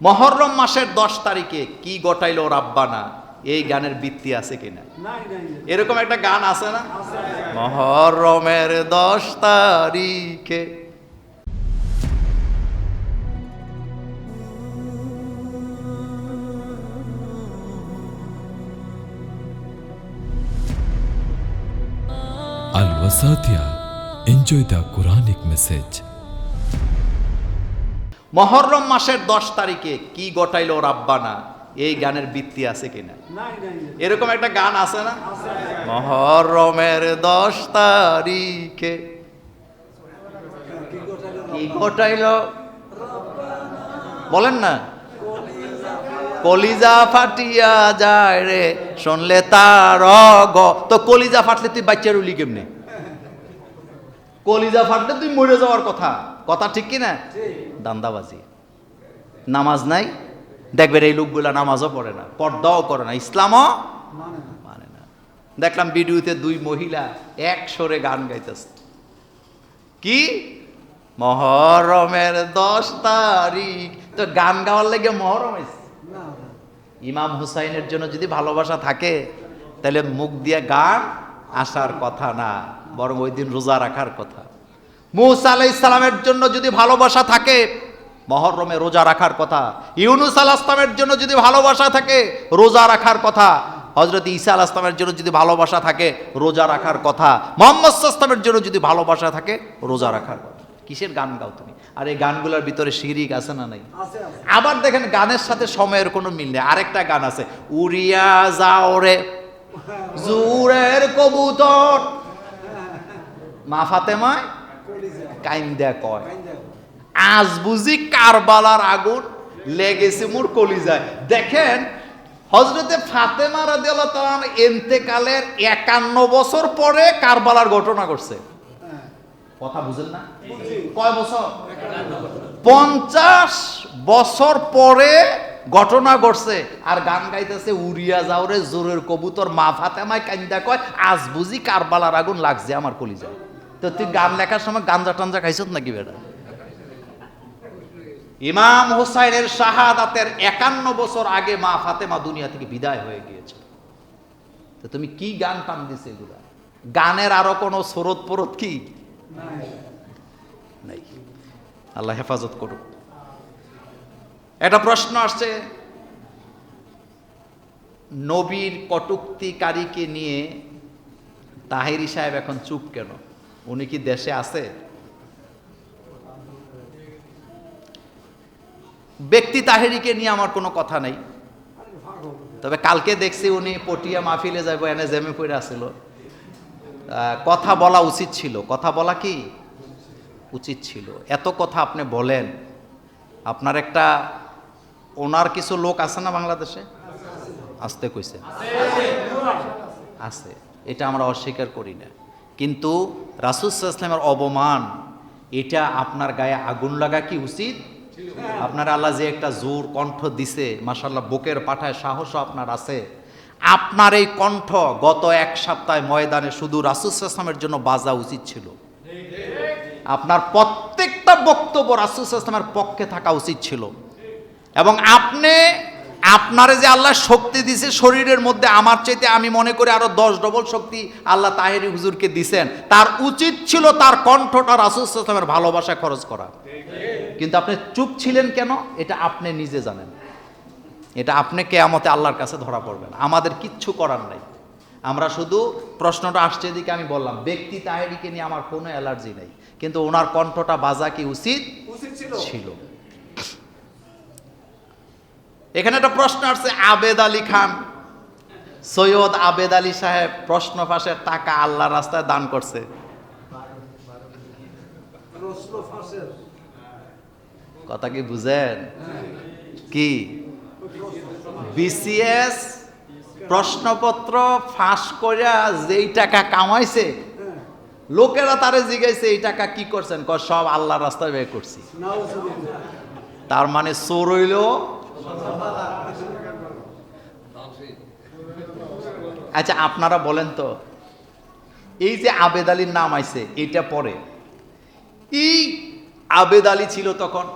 মহরম মাসের দশ তারিখে কি গটাইলো রাব্বানা এই গানের বৃত্তি আছে কিনা। এরকম একটা গান আছে না মহরমের দশ তারিখে Al Wasatia. Enjoy the Quranic message. Muharram মাসের দশ তারিখে কি গটাইলো রাব্বানা? এই গানের বৃত্তি আছে কিনা। এরকম একটা গান আছে না? মহরমের দশ তারিখে কি ঘটাইল বলেন না। কলিজা ফাটিয়া যায় রে শুনলে তার গ তো কলিজা ফাটলে তুই বাচ্চার উলি কেমনে? কলিজা ফাটলে তুই মরে যাওয়ার কথা। কথা ঠিক কি না দান্দাবাজি। নামাজ নাই? দেখবেন এই লোকগুলা নামাজও পড়ে না পর্দাও করে না ইসলামও মানে না। মানে দেখলাম ভিডিওতে দুই মহিলা এক সরে গান গাইতেছে। কি? মহরমের দশ তারিখ। তো গান গাওয়ার লেগে মহরম। ইমাম হুসাইনের জন্য যদি ভালোবাসা থাকে তাহলে মুখ দিয়ে গান আসার কথা না বরং ওই দিন রোজা রাখার কথা। মুসা আলাই ইসলামের জন্য যদি ভালোবাসা থাকে মহরমে রোজা রাখার কথা। ইউনুস আল আসলামের জন্য যদি ভালোবাসা থাকে রোজা রাখার কথা। হজরত ঈসা আল আসলামের জন্য যদি ভালোবাসা থাকে রোজা রাখার কথা। মোহাম্মদ আসলামের জন্য যদি ভালোবাসা থাকে রোজা রাখার কথা। কিসের গান গাও তুমি? আর এই গানগুলোর ভিতরে শিরিক আছে না নাই। আবার দেখেন গানের সাথে সময়ের কোনো মিল নেই। আরেকটা গান আছে উড়িয়া যাও রে জুরের কবুতর। মা ফাতেমায়। কাইন্দা কয়। আজ বুঝি কারবালার আগুন লেগেছে মোর কলিজায়। দেখেন হজরতে ফাতেমা রাদিয়াল্লাহু তাআলা এন্তেকালের একান্ন বছর পরে কারবালার ঘটনা ঘটছে। হ্যাঁ। কথা বুঝেন না? কয় বছর? পঞ্চাশ বছর পরে ঘটনা ঘটছে। আর গান গাইতেছে উড়িয়া যাওরে জোরের কবুতর। মা ফাতেমায় কান্দা কয় আজ বুঝি কারবালার আগুন লাগছে আমার কলিজায়। তো তুই গান লেখার সময় গাঞ্জা টাঞ্জা খাইছত নাকি বেটা? ইমাম হুসাইনের শাহাদাতের একান্ন বছর আগে মা ফাতেমা দুনিয়া থেকে বিদায় হয়ে গিয়েছে। তো তুমি কি গান টান দিছে এগুলা? গানের আরও কোনো স্রোত পরত কি? নাই। নাই। আল্লাহ হেফাজত করুক। একটা প্রশ্ন আসছে নবীর কটুক্তিকারীকে নিয়ে তাহিরি সাহেব এখন চুপ কেন? উনি কি দেশে আছে? ব্যক্তি তাহেরিকে নিয়ে আমার কোনো কথা নেই। তবে কালকে দেখছি উনি পটিয়া মাহফিলে যাইব এনে জেমে পড়ে আসছিল আহ, কথা বলা উচিত ছিল। কথা বলা কি? উচিত ছিল। এত কথা আপনি বলেন আপনার একটা ওনার কিছু লোক আছে না বাংলাদেশে? আসতে কইছে। আছে। এটা আমরা অস্বীকার করি না। কিন্তু রাসুসাল্লামের অবমান এটা আপনার গায়ে আগুন লাগা কি উচিত? আপনার আল্লাহ যে একটা জোর কণ্ঠ দিছে মাসাল্লাহ বুকের পাঠায় সাহসও আপনার আছে। আপনার এই কণ্ঠ গত এক সপ্তাহে ময়দানে শুধু রাসুসাল্লামের জন্য বাজা উচিত ছিল। আপনার প্রত্যেকটা বক্তব্য রাসুসাল্লামের পক্ষে থাকা উচিত ছিল। এবং আপনি আপনারে যে আল্লাহ শক্তি দিছে শরীরের মধ্যে আমার চাইতে আমি মনে করি আরও দশ ডবল শক্তি আল্লাহ তাহেরি হুজুরকে দিছেন। তার উচিত ছিল তার কণ্ঠটা রাসুসাল্লামের ভালোবাসা খরচ করা। কিন্তু আপনি চুপ ছিলেন কেন? এটা আপনি নিজে জানেন। এটা আপনি কেয়ামতে আল্লাহর কাছে ধরা পড়বেন আমাদের কিচ্ছু করার নাই। আমরা শুধু প্রশ্নটা আসছে এদিকে আমি বললাম ব্যক্তি তাহেরিকে নিয়ে আমার কোনো অ্যালার্জি নাই। কিন্তু ওনার কণ্ঠটা বাজা কি উচিত? ছিল। এখানে একটা প্রশ্ন আসছে আবেদ আলী খান। সৈয়দ আবেদ আলী সাহেব প্রশ্ন ফাঁসের টাকা আল্লাহ রাস্তায় দান করছে। কথা কি বুঝেন? কি? বিসিএস প্রশ্নপত্র ফাঁস করিয়া যেই টাকা কামাইছে হ্যাঁ। লোকেরা তারে জিগাইছে এই টাকা কি করছেন? সব আল্লাহ রাস্তায় ব্যয় করছি। তার মানে চোর হইলেও আচ্ছা আপনারা বলেন তো, এই যে আবেদ আলীর নাম আইছে, এটা পরে। এই আবেদ আলী ছিল তখন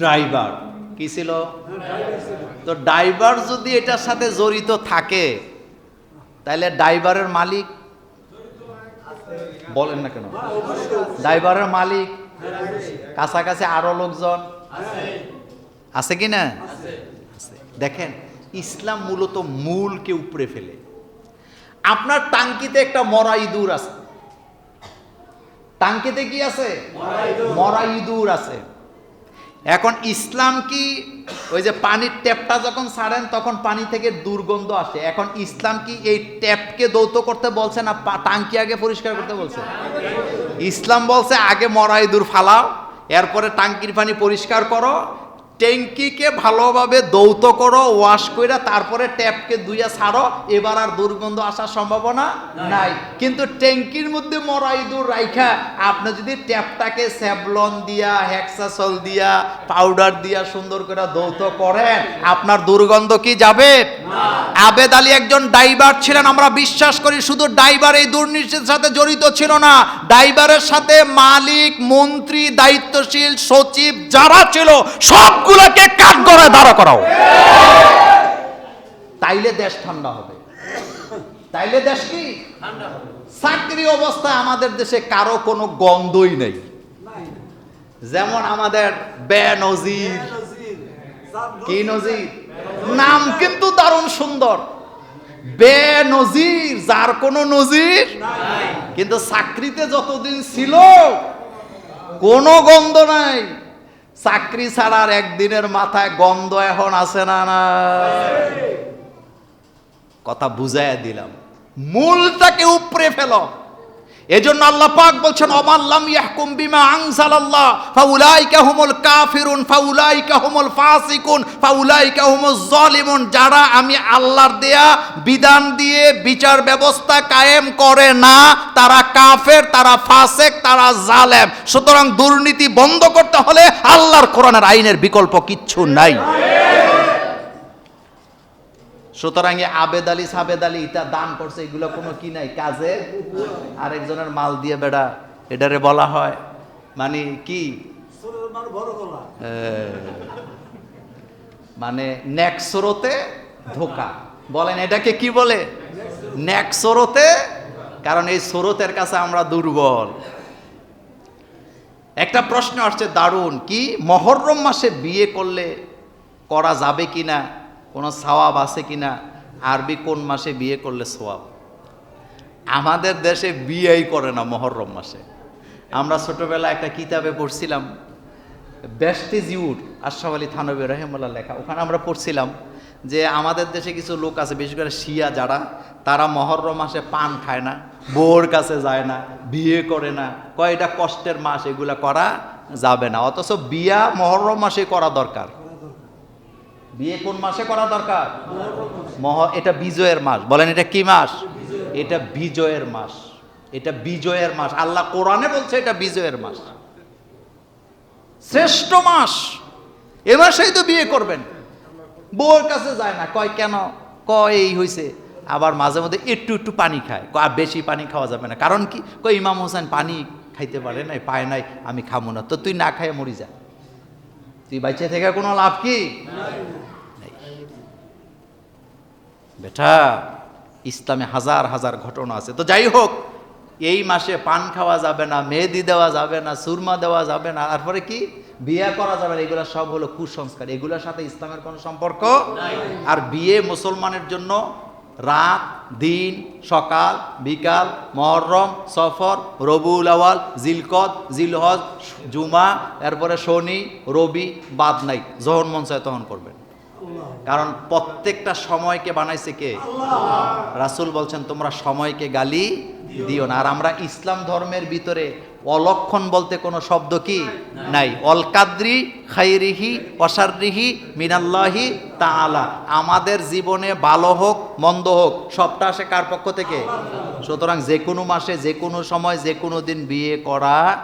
ড্রাইভার। কি ছিল? তো ড্রাইভার যদি এটার সাথে জড়িত থাকে, তাহলে ড্রাইভারের মালিক বলেন না কেন? ড্রাইভারের মালিক, কাছাকাছি আরও লোকজন? আছে কি না। দেখেন, ইসলাম মূলত মূলকে উপরে ফেলে। আপনার টাঙ্কিতে একটা মরা ইঁদুর আছে। টাঙ্কিতে কি আছে? মরা ইঁদুর আছে। এখন ইসলাম কি, ওই যে পানির ট্যাপটা যখন ছাড়েন, তখন পানি থেকে দুর্গন্ধ আসে। এখন ইসলাম কি এই ট্যাপকে দৌত করতে বলছে না টাঙ্কি আগে পরিষ্কার করতে বলছে? ইসলাম বলছে, আগে মরা ইঁদুর ফালাও, এরপরে টাঙ্কির পানি পরিষ্কার করো ট্যাঙ্কিকে ভালোভাবে দৌত করো ওয়াশ কইরা তারপরে ট্যাপকে দুইয়া ছাড়ো এবার আর দুর্গন্ধ আসার সম্ভাবনা নাই। কিন্তু ট্যাঙ্কির মধ্যে মরা ইঁদুর রাইখা আপনি যদি ট্যাপটাকে স্যাভলন দিয়া হেক্সাসল দিয়া পাউডার দিয়া সুন্দর করে দৌত করেন আপনার দুর্গন্ধ কি যাবে? আবেদ আলী একজন ড্রাইভার ছিলেন আমরা বিশ্বাস করি শুধু ড্রাইভার এই দুর্নীতির সাথে জড়িত ছিল না ড্রাইভারের সাথে মালিক মন্ত্রী দায়িত্বশীল সচিব যারা ছিল সবগুলোকে কাঠ করে দাঁড়া করাও। তাইলে দেশ ঠান্ডা হবে। তাইলে দেশ কি? চাকরি অবস্থায় আমাদের দেশে কারও কোনো গন্ধই নেই। যেমন আমাদের বে নজির। নজির কি নজির? নাম কিন্তু দারুণ সুন্দর। বে নজির, যার কোনো নজির কিন্তু চাকরিতে যতদিন ছিল, কোনো গন্ধ নাই। চাকরি ছাড়ার একদিনের মাথায় গন্ধ এখন আছে না না? কথা বুঝাইয়া দিলাম। মূলটাকে উপরে ফেলো। এজন্য আল্লাহ পাক বলছেন অমাল্লাম ইয়াহকুম বিমা আনজালাল্লাহ, ফাউলাইকা হুমুল কাফিরুন, ফাউলাইকা হুমুল ফাসিকুন, ফাউলাইকা হুমুজ জালিমুন। যারা আমি আল্লাহর দেয়া বিধান দিয়ে বিচার ব্যবস্থা কায়েম করে না, তারা কাফের, তারা ফাসেক, তারা জালেম। সুতরাং দুর্নীতি বন্ধ করতে হলে আল্লাহর কোরআনের আইনের বিকল্প কিচ্ছু নাই। সুতরাং আবেদ আলী সাবেদ আলী ইটা দান করছে, এগুলো কোনো কি নাই, কাজে। আরেকজনের মাল দিয়ে বেড়া, এটারে বলা হয়। মানে কি? মানে নেক্সরোতে ধোকা। বলেন, এটাকে কি বলে? নেক্সরোতে কারণ এই স্রোতের কাছে আমরা দুর্বল। একটা প্রশ্ন আসছে দারুণ কি মহরম মাসে বিয়ে করলে করা যাবে কিনা? কোনো সওয়াব আছে কিনা? আরবি কোন মাসে বিয়ে করলে সওয়াব? আমাদের দেশে বিয়েই করে না মহরম মাসে। আমরা ছোটবেলায় একটা কিতাবে পড়ছিলাম বেস্টেজ ইউর আশরাফ আলী থানবী রহেমুল্লাহ লেখা। ওখানে আমরা পড়ছিলাম যে আমাদের দেশে কিছু লোক আছে, বিশেষ করে শিয়া যারা, তারা মহরম মাসে পান খায় না, বউর কাছে যায় না, বিয়ে করে না। কয়টা কষ্টের মাস, এগুলা করা যাবে না। অথচ বিয়া মহরম মাসে করা দরকার। বিয়ে কোন মাসে করা দরকার? মহ, এটা বিজয়ের মাস। বলেন এটা কি মাস? এটা বিজয়ের মাস। এটা বিজয়ের মাস। আল্লাহ কোরআনে বলছে এটা বিজয়ের মাস। শ্রেষ্ঠ মাস। এ মাসেই তো বিয়ে করবেন। বউর কাছে যায় না। কয়, কেন? কয়, এই হয়েছে আবার মাঝে মধ্যে একটু একটু পানি খায়। আর বেশি পানি খাওয়া যাবে না। কারণ কি? কয়, ইমাম হোসেন পানি খাইতে পারে নাই, পায় নাই, আমি খাব না। তো তুই না খাইয়ে মরি যা। তুই বাইচে থেকে কোনো লাভ কি। বেটা, ইসলামে হাজার হাজার ঘটনা আছে। তো যাই হোক, এই মাসে পান খাওয়া যাবে না, মেহেদি দেওয়া যাবে না, সুরমা দেওয়া যাবে না, তারপরে কি? বিয়ে করা যাবে না, এগুলো সব হলো কুসংস্কার। এগুলোর সাথে ইসলামের কোনো সম্পর্ক আর বিয়ে মুসলমানের জন্য রাত, দিন, সকাল, বিকাল, মহরম, সফর, রবুল আওয়াল জিলকদ, জিলহজ, জুমা এরপরে শনি, রবি, বাদ নাই। যখন মন চায় তখন করবেন। কারণ প্রত্যেকটা সময়কে বানাইছে কে? রাসূল বলছেন তোমরা সময়কে গালি দিও না। আর আমরা ইসলাম ধর্মের ভিতরে অলক্ষণ বলতে কোনো শব্দ কি? নাই। অলকাদ্রি খাইরিহি অসারিহি মিনাল্লাহি তাআলা। আমাদের জীবনে ভালো হোক মন্দ হোক সবটা আসে কার পক্ষ থেকে? সুতরাং যে কোনো মাসে যে কোনো সময় যে কোনো দিন বিয়ে করা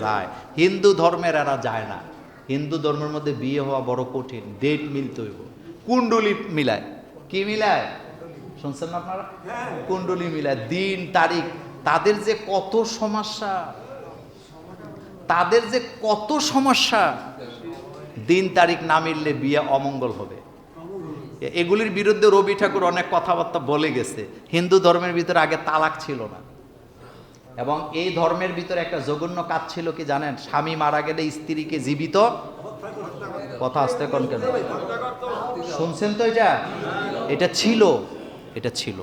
যায়। হিন্দু ধর্মের এরা যায় না। হিন্দু ধর্মের মধ্যে বিয়ে হওয়া বড় কঠিন। ডেট মিলতে হইব। কুণ্ডলি মিলায়। কি মিলায়? শুনছেন না আপনারা? কুণ্ডলি মিলায়। দিন, তারিখ। তাদের যে কত সমস্যা? তাদের যে কত সমস্যা? দিন, তারিখ না মিললে বিয়ে অমঙ্গল হবে। এগুলির বিরুদ্ধে রবি ঠাকুর অনেক কথাবার্তা বলে গেছে। হিন্দু ধর্মের ভিতরে আগে তালাক ছিল না। এবং এই ধর্মের ভিতরে একটা জঘন্য কাজ ছিল কি জানেন? স্বামী মারা গেলে স্ত্রীকে জীবিত কথা আসতে কোন কেন? শুনছেন তো এটা? এটা ছিল এটা ছিল।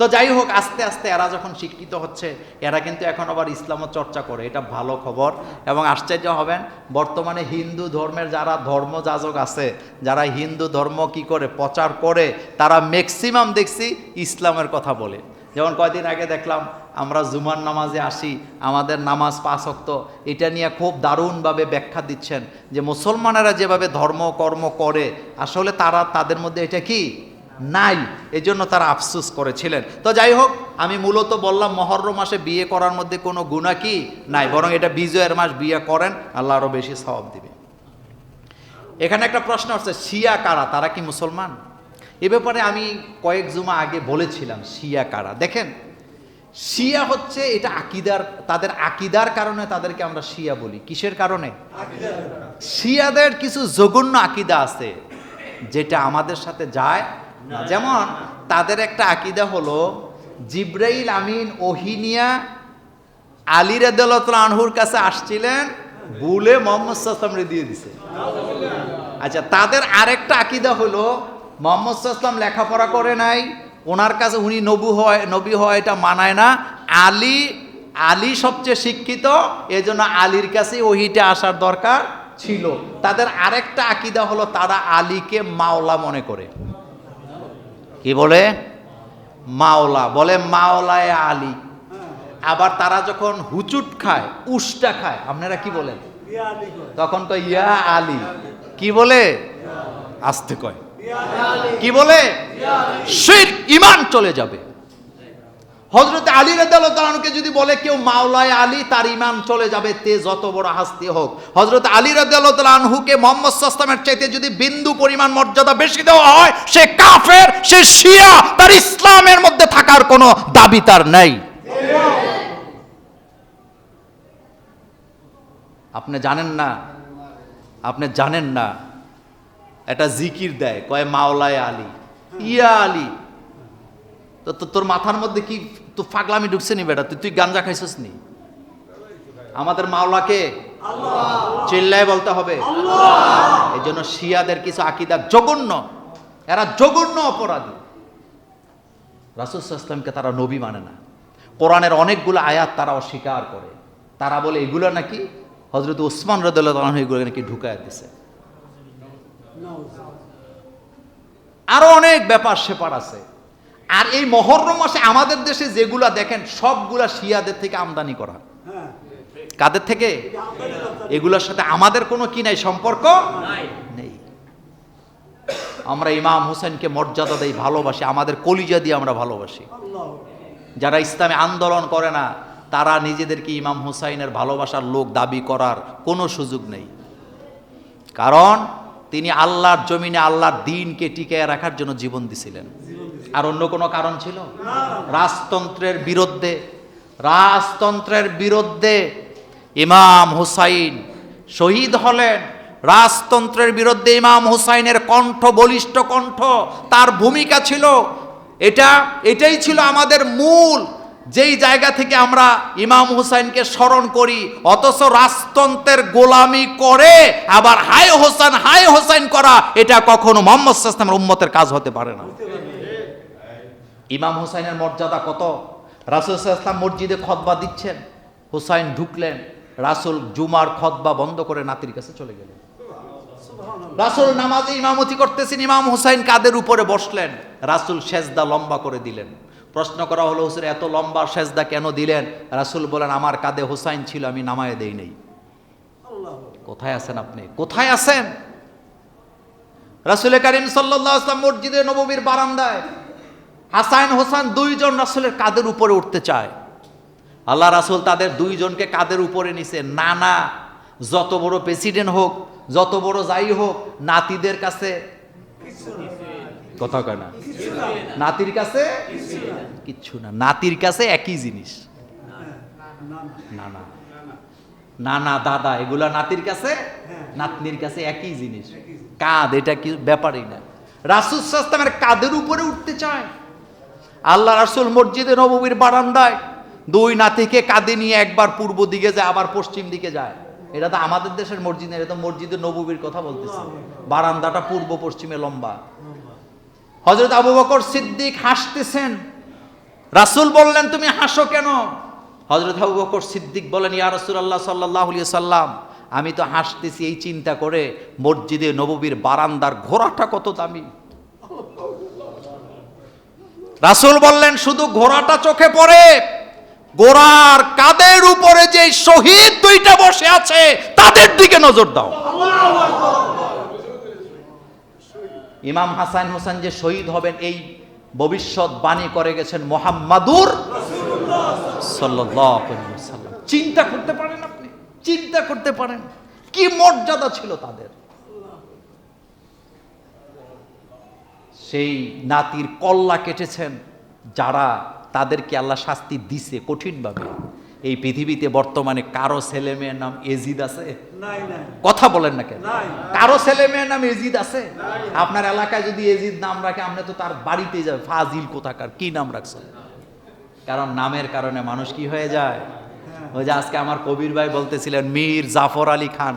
তো যাই হোক, আস্তে আস্তে এরা যখন শিক্ষিত হচ্ছে, এরা কিন্তু এখন আবার ইসলামও চর্চা করে, এটা ভালো খবর। এবং আশ্চর্য হবেন, বর্তমানে হিন্দু ধর্মের যারা ধর্মযাজক আছে, যারা হিন্দু ধর্ম কি করে, প্রচার করে, তারা ম্যাক্সিমাম দেখছি ইসলামের কথা বলে। যেমন কয়দিন আগে দেখলাম আমরা জুমার নামাজে আসি, আমাদের নামাজ পাঁচ অক্ত এটা নিয়ে খুব দারুণভাবে ব্যাখ্যা দিচ্ছেন যে মুসলমানেরা যেভাবে ধর্ম, কর্ম করে, আসলে তারা তাদের মধ্যে এটা কি? নাই। এজন্য তারা আফসুস করেছিলেন। তো যাই হোক, আমি মূলত বললাম মহর্র মাসে বিয়ে করার মধ্যে কোনো গুণা কি? নাই। বরং এটা বিজয়ের মাস, বিয়ে করেন, আল্লাহ আরও বেশি স্বভাব দিবে। এখানে একটা প্রশ্ন হচ্ছে শিয়া কারা? তারা কি মুসলমান? এ ব্যাপারে আমি কয়েক জুমা আগে বলেছিলাম, শিয়া কারা? দেখেন, শিয়া হচ্ছে এটা আকিদার, তাদের আকিদার কারণে তাদেরকে আমরা শিয়া বলি। কিসের কারণে? শিয়াদের কিছু জঘন্য আকিদা আছে, যেটা আমাদের সাথে যায় না। যেমন, তাদের একটা আকিদা হলো, জিব্রাইল আমিন ওহিনিয়া আলী রেদুল্লাহ আনহুর কাছে আসছিলেন বুলে মোহাম্মদ সাল্লামরে দিয়ে দিছে। আচ্ছা তাদের আরেকটা আকিদা হলো মোহাম্মদ সাল্লাম লেখাপড়া করে নাই। ওনার কাছে উনি নবু হয় নবী হয় এটা মানায় না। আলী আলী সবচেয়ে শিক্ষিত এজন্য আলীর কাছে ওহিটা আসার দরকার ছিল। তাদের আরেকটা আকিদা হলো তারা আলীকে মাওলা মনে করে। কি বলে? মাওলা। বলে মাওলায় আলী। আবার তারা যখন হুচুট খায় উষ্টা খায় আপনারা কি বলেন। তখন তো ইয়া আলী। কি বলে? আসতে কয়। কি বলে? শির ইমান চলে যাবে। হজরত আলী রাদিয়াল্লাহু যদি বলে কেউ মাওলায় আলী, তার ইমান চলে যাবে, তে যত বড় হাস্তি হোক। হজরত আলী রাদিয়াল্লাহু আনহুকে মোহাম্মদ চাইতে যদি বিন্দু পরিমাণ মর্যাদা বেশি দেওয়া হয়, সে কাফের, সে শিয়া, তার ইসলামের মধ্যে থাকার কোনো দাবি তার নেই। আপনি জানেন না? আপনি জানেন না? এটা জিকির দেয়, কয় মাওলায় আলী। ইয়া আলী। তো তোর মাথার মধ্যে কি তো ফাগলামি ঢুকছে নি বেটা? তুই তুই গাঞ্জা খাইছিস নি? আমাদের মাওলাকে চিল্লায় বলতে হবে। এই জন্য শিয়াদের কিছু আকিদা জঘন্য। এরা জঘন্য অপরাধী। রাসুসাল্লামকে তারা নবী মানে না। কোরআনের অনেকগুলো আয়াত তারা অস্বীকার করে। তারা বলে, এগুলো নাকি হজরত ওসমান রদুল্লাহ এগুলো নাকি ঢুকায় দিছে। আরও অনেক ব্যাপার সেপার আছে। আর এই মহরম মাসে আমাদের দেশে যেগুলা দেখেন, সবগুলা শিয়াদের থেকে আমদানি করা কাদের থেকে? এগুলোর সাথে আমাদের কোনো কি নাই, সম্পর্ক নেই। আমরা ইমাম হোসেনকে মর্যাদা দেই, ভালোবাসি, আমাদের কলিজা দিয়ে আমরা ভালোবাসি। যারা ইসলামে আন্দোলন করে না, তারা নিজেদেরকে ইমাম হুসাইনের ভালোবাসার লোক দাবি করার কোনো সুযোগ নেই। কারণ তিনি আল্লাহর জমিনে আল্লাহর দিনকে টিকিয়ে রাখার জন্য জীবন দিছিলেন। আর অন্য কোনো কারণ ছিল? রাজতন্ত্রের বিরুদ্ধে রাজতন্ত্রের বিরুদ্ধে ইমাম হুসাইন শহীদ হলেন। রাজতন্ত্রের বিরুদ্ধে ইমাম হুসাইনের কণ্ঠ, বলিষ্ঠ কণ্ঠ তার ভূমিকা ছিল। এটা, এটাই ছিল আমাদের মূল যেই জায়গা থেকে আমরা ইমাম হুসাইনকে স্মরণ করি, অথচ রাজতন্ত্রের গোলামি করে আবার হাই হোসেন হাই হোসেন করা, এটা কখনো মোহাম্মদ সাস্তামের উম্মতের কাজ হতে পারে না। ইমাম হুসাইনের মর্যাদা কত? রাসুল ইসলাম মসজিদে খতবা দিচ্ছেন, হুসাইন ঢুকলেন, রাসুল জুমার খতবা বন্ধ করে নাতির কাছে চলে গেলেন। রাসুল নামাজে ইমামতি করতেছেন, ইমাম হুসাইন কাদের উপরে বসলেন? রাসুল সেজদা লম্বা করে দিলেন। প্রশ্ন করা হলো হুসেন এত লম্বা সেজদা কেন দিলেন? রাসুল বলেন আমার কাঁধে হুসাইন ছিল আমি নামায় দেই নেই। কোথায় আছেন আপনি? কোথায় আছেন? রাসুল করিম সাল্লাহ আসলাম মসজিদে নববীর বারান্দায় হাসাইন হোসান দুইজন রাসুলের কাদের উপরে উঠতে চায়। আল্লাহ রাসুল তাদের দুইজনকে কাদের উপরে নিছে। না না যত বড় প্রেসিডেন্ট হোক যত বড় যাই হোক নাতিদের কাছে কথা কয় না? নাতির কাছে? কিচ্ছু না। নাতির কাছে একই জিনিস। না না। দাদা, এগুলা নাতির কাছে? নাতনির কাছে একই জিনিস। কাঁধ, এটা কি ব্যাপারই না। রাসুল সাস্তামের কাঁধের উপরে উঠতে চায়। আল্লাহ রাসুল মসজিদে নববীর বারান্দায় দুই নাতিকে কাঁধে নিয়ে একবার পূর্ব দিকে যায়, আবার পশ্চিম দিকে যায়। এটা তো আমাদের দেশের মসজিদ এটা তো মসজিদে নববীর কথা বলতেছে। বারান্দাটা পূর্ব পশ্চিমে লম্বা। হজরত আবু বকর সিদ্দিক হাসতেছেন। রাসুল বললেন, তুমি হাসো কেন? হজরত আবু বকর সিদ্দিক বলেন, ইয়া রাসূলুল্লাহ সাল্লাল্লাহু আলাইহি সাল্লাম আমি তো হাসতেছি এই চিন্তা করে মসজিদে নববীর বারান্দার ঘোড়াটা কত দামি? রাসূল বললেন, শুধু ঘোড়াটা চোখে পড়ে, গোড়ার কাদের উপরে যে শহীদ দুইটা বসে আছে, তাদের দিকে নজর দাও। ইমাম হাসান হোসেন যে শহীদ হবেন, এই ভবিষ্যৎ বাণী করে গেছেন মোহাম্মাদুর চিন্তা করতে পারেন আপনি? চিন্তা করতে পারেন। কি মর্যাদা ছিল তাদের? সেই নাতির কল্লা কেটেছেন, যারা তাদেরকে আল্লাহ শাস্তি দিছে কঠিনভাবে। এই পৃথিবীতে বর্তমানে কারও ছেলে মেয়ের নাম এজিদ আছে? কথা বলেন না কেন? কারও ছেলে মেয়ের নাম এজিদ আছে? আপনার এলাকায় যদি এজিদ নাম রাখে আপনি তো তার বাড়িতেই যাবে ফাজিল কোথাকার? কি নাম রাখছেন? কারণ নামের কারণে মানুষ কি হয়ে যায়? ওই যে আজকে আমার কবির ভাই বলতেছিলেন মীর জাফর আলী খান।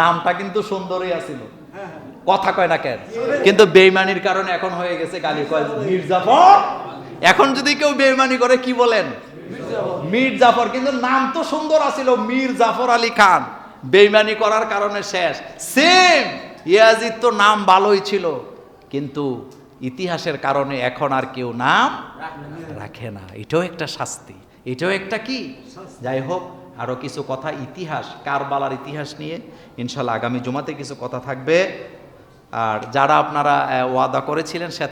নামটা কিন্তু সুন্দরই আছিল। কথা কয় না কেন? কিন্তু বেইমানির কারণে এখন হয়ে গেছে গালি কয় মীর জাফর? এখন যদি কেউ বেইমানি করে কি বলেন? মীর জাফর, কিন্তু নাম তো সুন্দর আছিল, মীর জাফর আলী খান। বেইমানি করার কারণে শেষ। সেম ইয়াজিদ তো নাম ভালোই ছিল, কিন্তু ইতিহাসের কারণে এখন আর কেউ নাম রাখে না। এটাও একটা শাস্তি। এটাও একটা কি? যাই হোক, আরও কিছু কথা ইতিহাস, কারবালার ইতিহাস নিয়ে। ইনশাল্লাহ আগামী জুমাতে কিছু কথা থাকবে। আর যারা আপনারা ওয়াদা করেছিলেন, সে